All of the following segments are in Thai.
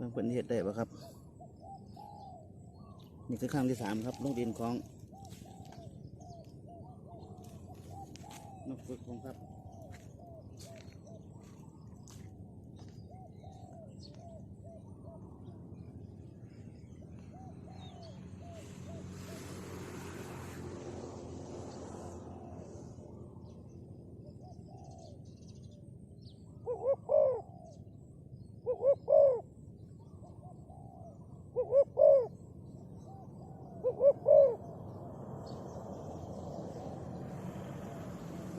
เพิ่งเป็นเห็ดได้ปะครับ นี่คือครั้งที่สามครับลงดินของนกฝึกผมครับ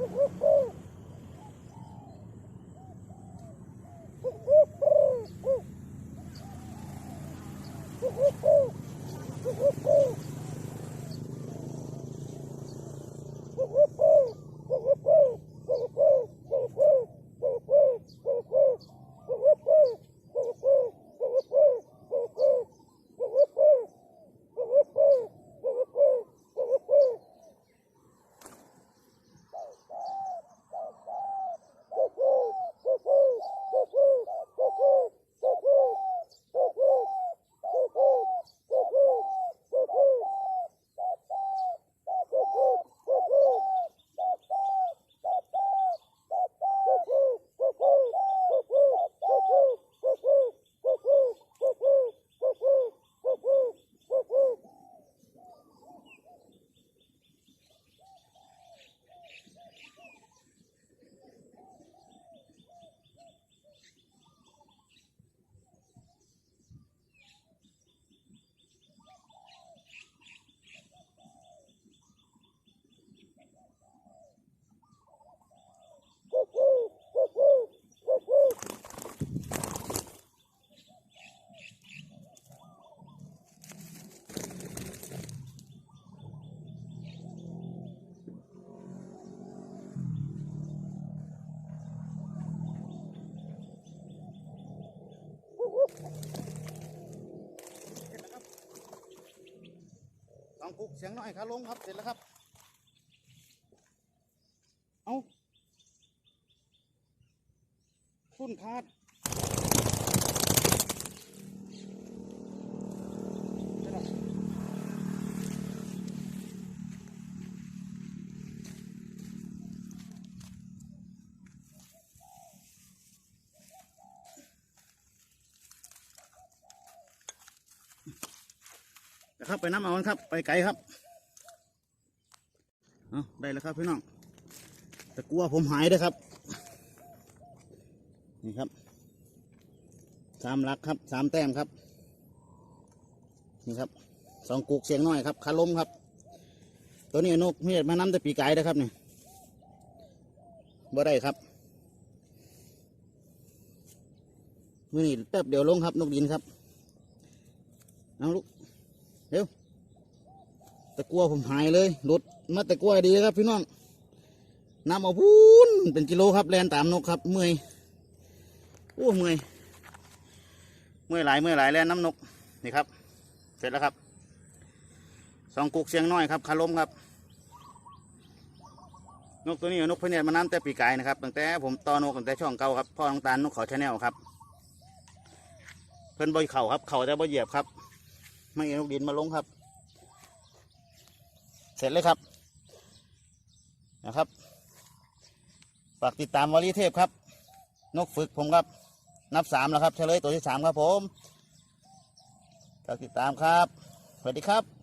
Woohoo! สองกุกเสียงน้อยขาลงครับเสร็จแล้วครับ เอาพุ่นคาดเสร็จแล้ว นะครับ ไปน้ำเอาครับ ไปไกลครับเอาได้แล้วครับพี่น้องตะกัวผมหายด้วยครับ นี่ครับสามลักครับสามแต้มครับ นี่ครับสองกุกเสียงน้อยครับคาลมครับ ตัวนี้นกเมียดมาน้ำแต่ปีกายนะครับนี่บ่ได้ครับมื่อนี่แป๊บเดียวลงครับ นกดินครับ เอาลูก เร็วตะกัวผมหายเลยหลุดมาตะกัวดีครับ พี่น้องน้ำเอาพูนเป็นกิโลครับแลนตามนกครับ เมื่อยโอ้เมื่อยเมื่อยหลายเมื่อยหลายแลนน้ำนกนี่ครับ เสร็จแล้วครับสองกุกเสียงน้อยครับคาล้มครับ นกตัวนี้นกพเนียดมาน้ำแต่ปีกายนะครับตั้งแต่ผมตอนกตั้งแต่ช่องเก่าครับพ่อน้องตาลนกเขาชาแนลครับ เพิ่นบ่อยเข่าครับ เข่าแต่บ่เหยียบครับ ไม่เอานกดินมาลงครับ เสร็จเลยครับนะครับฝากติดตามวอลีเทพครับ นกฝึกผมครับ นับสามแล้วครับเฉลยตัวที่สามครับผมฝากติดตามครับ สวัสดีครับ